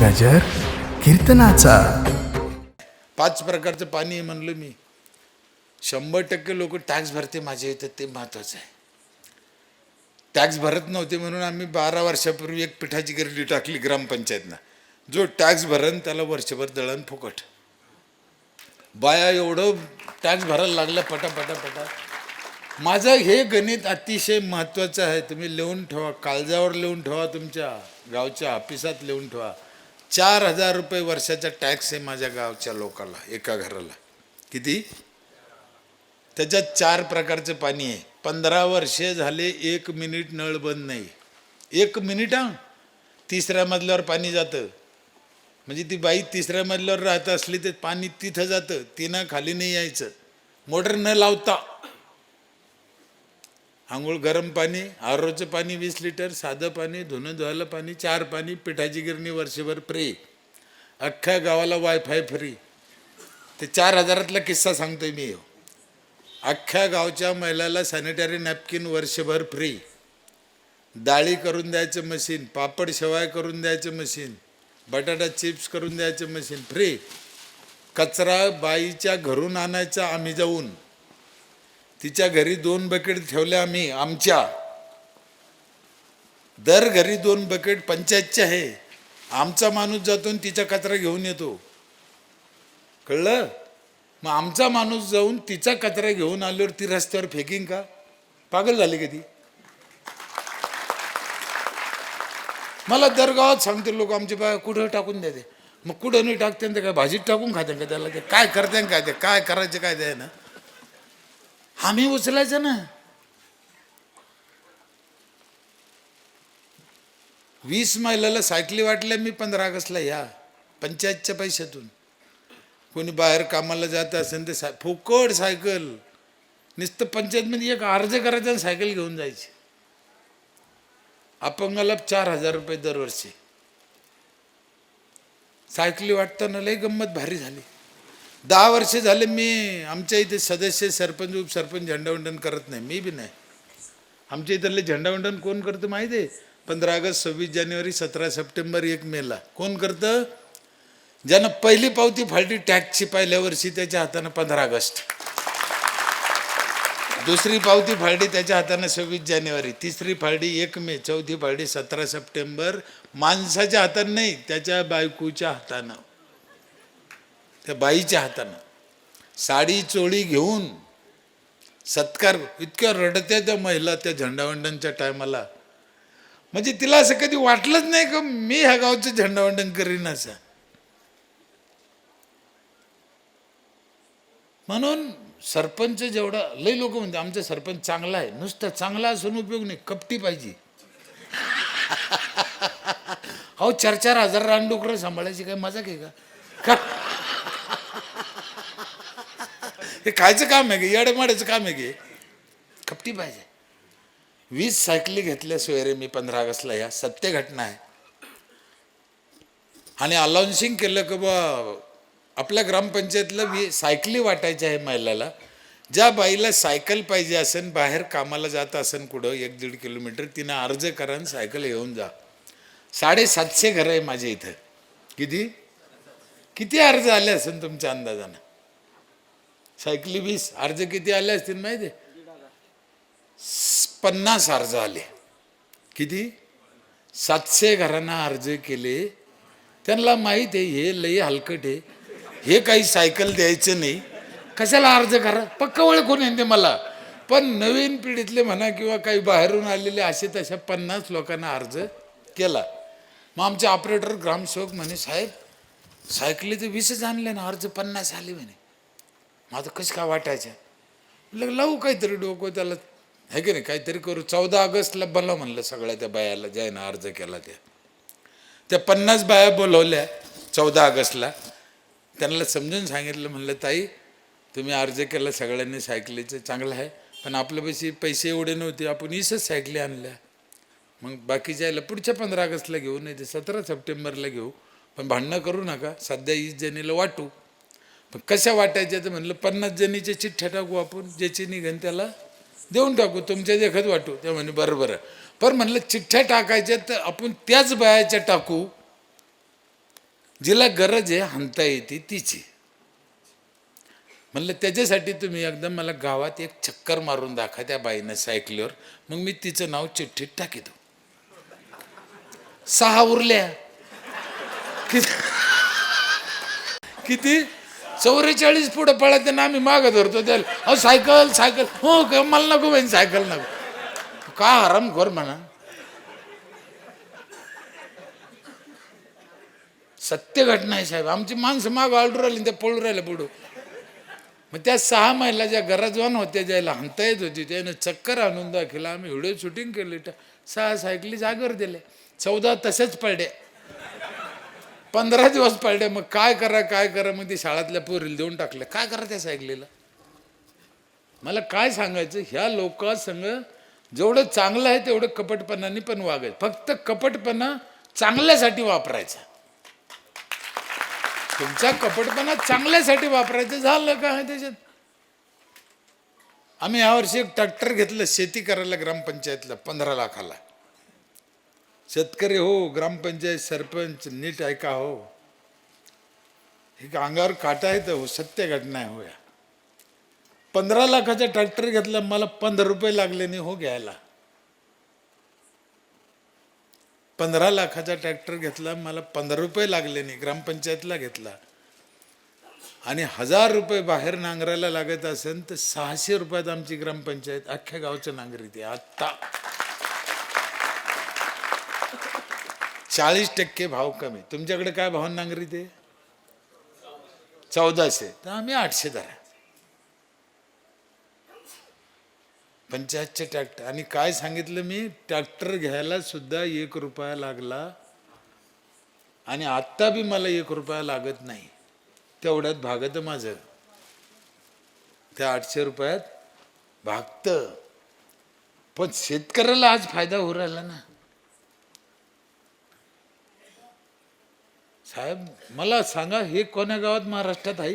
गजर कीर्तनाचा. पाच प्रकारचं पाणी आहे म्हणलं मी. शंभर टक्के लोक टॅक्स भरते माझ्या इथं ते महत्त्वाचं आहे. टॅक्स भरत नव्हते म्हणून आम्ही बारा वर्षापूर्वी एक पिठाची गिरडी टाकली ग्रामपंचायतनं. जो टॅक्स भरण त्याला वर्षभर दळण फुकट. बाया एवढं टॅक्स भरायला लागला पटा पटा. पटा माझं हे गणित अतिशय महत्त्वाचं आहे. तुम्ही लिहून ठेवा काळजावर लिहून ठेवा तुमच्या गावच्या ऑफिसात लिहून ठेवा. चार हजार रुपये वर्षाचा टॅक्स आहे माझ्या गावच्या लोकाला एका घराला. किती? त्याच्यात चार प्रकारचं पाणी आहे. पंधरा वर्षे झाले एक मिनिट नळ बंद नाही. एक मिनिट हा? तिसऱ्या मजल्यावर पाणी जातं. म्हणजे ती बाई तिसऱ्या मजल्यावर राहत असली तर पाणी तिथं जातं. तिनं खाली नाही यायचं. मोटर न लावता आंघोळ गरम पाणी आरोचं पाणी वीस लिटर साधं पाणी धुणं धुवायला पाणी चार पाणी पिठाची गिरणी वर्षभर फ्री अख्ख्या गावाला वायफाय फ्री ते चार हजारातला किस्सा सांगतोय मी. अख्ख्या गावच्या महिलाला सॅनिटरी नॅपकिन वर्षभर फ्री डाळी करून द्यायचं मशीन पापड शेवाय करून द्यायचं मशीन बटाटा चिप्स करून द्यायचं मशीन फ्री कचरा बाईच्या घरून आणायचा आम्ही जाऊन. तिच्या घरी दोन बकेट ठेवल्या आम्ही आमच्या. दर घरी दोन बकेट पंचायतचे आहे. आमचा माणूस जातो आणि तिचा कचरा घेऊन येतो. कळलं? मग आमचा माणूस जाऊन तिचा कचरा घेऊन आल्यावर ती रस्त्यावर फेकिंग का? पागल झाली का ती? मला दर गावात सांगते लोक आमचे बा कुठं टाकून देते? मग कुठं नाही टाकते ते काय भाजीत टाकून खाते का त्याला? ते काय करते काय ते? काय करायचं काय ते ना? आम्ही उचलायचं ना. वीस मैलाला सायकली वाटल्या मी पंधरा ऑगस्टला या पंचायतच्या पैशातून. कोणी बाहेर कामाला जात असेल ते साय फुकट सायकल. नुसतं पंचायतमध्ये म्हणजे एक अर्ज करायचा आणि सायकल घेऊन जायची. अपंगाला चार हजार रुपये दरवर्षी. सायकली वाटताना लय गंमत भारी झाली. दहा वर्ष झाले मी आमच्या इथे सदस्य सरपंच उपसरपंच झेंडावंडन करत नाही. मी बी नाही. आमच्या इथले झेंडावंडन कोण करतं माहिती आहे? पंधरा ऑगस्ट सव्वीस जानेवारी सतरा सप्टेंबर एक मेला कोण करतं? ज्यानं पहिली पावती फाडली टॅक्सची पहिल्या वर्षी त्याच्या हातानं पंधरा ऑगस्ट. दुसरी पावती फाळडी त्याच्या हातानं सव्वीस जानेवारी. तिसरी फाळडी एक मे चौथी फाळडी सतरा सप्टेंबर. माणसाच्या हातानं नाही त्याच्या बायकोच्या हातानं. त्या बाईच्या हातानं. साडी चोळी घेऊन सत्कार इतक्या रडत्या त्या महिला त्या झेंडावंदनच्या टायमाला. म्हणजे तिला असं कधी वाटलंच नाही का मी ह्या गावचं झेंडावंदन करीन असं? म्हणून सरपंच जेवढा लई लोक म्हणते आमचा सरपंच चांगला आहे नुसतं चांगला असून उपयोग नाही कपटी पाहिजे. हो चार चार हजार रानडुकरं सांभाळायची काय मजा आहे का का हे खायचं काम आहे गे येडेमाड्याचं काम आहे गे कपटी पाहिजे. वीस सायकली घेतल्या सोयरे मी पंधरा ऑगस्टला या. सत्य घटना आहे. आणि अलाउन्सिंग केलं की बा आपल्या ग्रामपंचायतला वी सायकली वाटायच्या आहे महिलाला. ज्या बाईला सायकल पाहिजे असेल बाहेर कामाला जात असेल कुठं एक दीड किलोमीटर तिनं अर्ज करा आणि सायकल घेऊन जा. साडेसातशे घरं आहे माझ्या इथं. किती? किती अर्ज आले असेल तुमच्या अंदाजानं? सायकली वीस. अर्ज किती आले असतील माहिती आहे? पन्नास अर्ज आले. किती? सातशे घरांना अर्ज केले. त्यांना माहीत आहे हे लई हलकट आहे. हे काही सायकल द्यायचं नाही. कशाला अर्ज करा? पक्का ओळखून येते मला. पण नवीन पिढीतले म्हणा किंवा काही बाहेरून आलेले असे तशा पन्नास लोकांना अर्ज केला. मग आमचे ऑपरेटर ग्रामसेवक म्हणे साहेब सायकली तर वीसच आणले ना अर्ज पन्नास आले म्हणे. माझं कसं काय वाटायचं? म्हटलं लावू काहीतरी डोकं त्याला. हे की नाही? काहीतरी करू. चौदा ऑगस्टला बोला म्हणलं सगळ्या त्या बायाला ज्यानं अर्ज केला त्या. त्या पन्नास बाया बोलवल्या चौदा ऑगस्टला. त्यांना समजून सांगितलं म्हणलं ताई तुम्ही अर्ज केला सगळ्यांनी सायकलीचं चांगलं आहे पण आपल्यापाशी पैसे एवढे नव्हते आपण इसच सायकली आणल्या. मग बाकीच्या याला पुढच्या पंधरा ऑगस्टला घेऊ नाही ते सतरा सप्टेंबरला घेऊ. पण भांडणं करू नका सध्या ईस जणीला वाटू. पण कशा वाटायच्या तर म्हणलं पन्नास जणीच्या चिठ्ठ्या टाकू आपण ज्याची निघन त्याला देऊन टाकू तुमच्या देखत वाटू. ते म्हणे बरं बरं. पण म्हणलं चिठ्ठ्या टाकायच्या तर आपण त्याच बायाच्या टाकू जिला गरज आहे हाणता येते तिची म्हणलं त्याच्यासाठी तुम्ही एकदम मला गावात एक चक्कर मारून दाखवा त्या बाईनं सायकलीवर मग मी तिचं नाव चिठ्ठीत टाकितो सहा उरल्या. किती? किती? चौवेचाळीस पुढं पळत ना आम्ही मागं धरतो त्याला. अहो सायकल सायकल. हो का मला नको बहीण सायकल नको. का आराम कर म्हणा? सत्य घटना आहे साहेब. आमची माणसं माग आलडू राहिली त्या पळू राहिल्या पुढं. मग त्या सहा महिला ज्या गरजवान होत्या ज्याला हंता येत होती त्यानं चक्कर आणून दाखवला. आम्ही व्हिडिओ शूटिंग केली. तर सहा सायकली जागर दिले चौदा तसेच पडले पंधरा दिवस पडले मग काय करा काय करा? मग ती शाळातल्या पोरीला देऊन टाकलं. काय करा त्या सायकलीला? मला काय सांगायचं ह्या लोकांसंग जेवढं चांगलं आहे तेवढं कपटपणाने पण वागायचं फक्त कपटपणा चांगल्यासाठी वापरायचा. तुमचा कपटपणा चांगल्यासाठी वापरायचं झालं का त्याच्यात? आम्ही यावर्षी एक ट्रॅक्टर घेतलं शेती करायला ग्रामपंचायतला पंधरा लाखाला. शेतकरी हो ग्रामपंचायत सरपंच नीट ऐका हो. हे अंगावर काटा येतं हो सत्य घटना आहे हो या. पंधरा लाखाचा ट्रॅक्टर घेतला मला पंधरा रुपये लागले नाही हो घ्यायला. पंधरा लाखाचा ट्रॅक्टर घेतला मला पंधरा रुपये लागले नाही ग्रामपंचायतला घेतला. आणि हजार रुपये बाहेर नांगरायला लागत असेल तर सहाशे रुपयात आमची ग्रामपंचायत अख्ख्या गावचं नांगरीते आत्ता चाळीस टक्के भाव कमी. तुमच्याकडे काय भाव नांगरीते चौदाशे. तर आम्ही आठशे धरा. पंचायतचे ट्रॅक्टर आणि काय सांगितलं मी? ट्रॅक्टर घ्यायला सुद्धा एक रुपया लागला. आणि आत्ता बी मला एक रुपया लागत नाही. तेवढ्यात भागत माझं. त्या आठशे रुपयात भागतं. पण शेतकऱ्याला आज फायदा होऊ राहिला ना. साहेब मला सांगा हे कोण्या गावात महाराष्ट्रात आहे?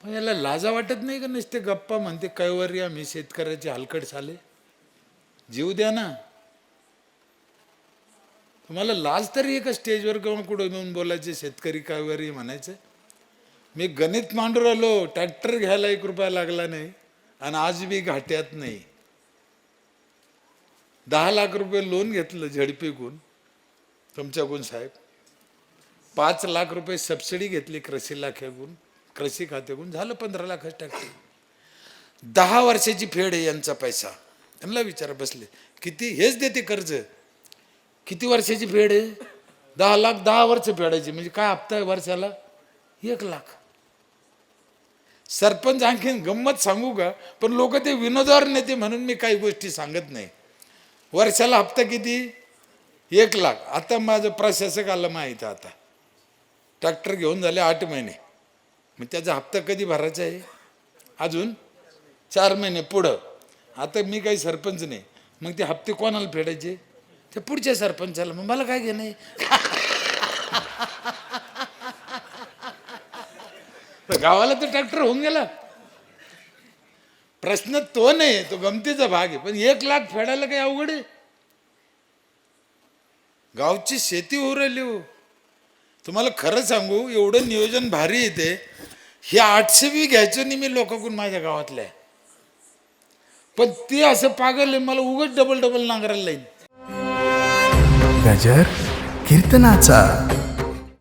पण याला लाजा वाटत नाही का नुसते गप्पा म्हणते कैवारी आम्ही शेतकऱ्याचे हलकट झाले जीव द्या ना. तुम्हाला लाज तरी एका स्टेजवर किंवा कुठं येऊन बोलायचे शेतकरी कैवारी म्हणायचं? मी गणित मांडून आलो ट्रॅक्टर घ्यायला एक रुपया लागला नाही आणि आज बी घाट्यात नाही. दहा लाख रुपये लोन घेतलं झडपीकून तुमच्याकडून साहेब पाच लाख रुपये सबसिडी घेतली कृषी इलाख्याकडून कृषी खात्याकडून झालं पंधरा लाखच टाकते दहा वर्षाची फेड आहे यांचा पैसा. त्यांना विचार बसले किती हेच देते कर्ज. किती वर्षाची फेड आहे? दहा लाख दहा वर्ष फेडायची म्हणजे काय हप्ता आहे वर्षाला? एक लाख. सरपंच आणखीन गंमत सांगू का? पण लोक ते विनोदावर नेते म्हणून मी काही गोष्टी सांगत नाही. वर्षाला हप्ता किती? एक लाख. आता माझं प्रशासक आलं माहीत आता. ट्रॅक्टर घेऊन झाले आठ महिने. मग त्याचा हप्ता कधी भरायचा आहे? अजून चार महिने पुढं. आता मी काही सरपंच नाही. मग ते हप्ते कोणाला फेडायचे? ते पुढच्या सरपंचाला. मग मला काय घेणं आहे? तर गावाला तर ट्रॅक्टर होऊन गेला. प्रश्न तो नाही तो गमतीचा भाग आहे. पण एक लाख फेडायला काही अवघड आहे? गावची शेती होऊ राहिली हो. तुम्हाला खरं सांगू एवढं नियोजन भारी येते हे आठशे बी घ्यायचं नाही मी लोकांकडून माझ्या गावातल्या. पण ते असं पागल आहे मला उगच डबल डबल नांगरायला लाईन. गजर कीर्तनाचा.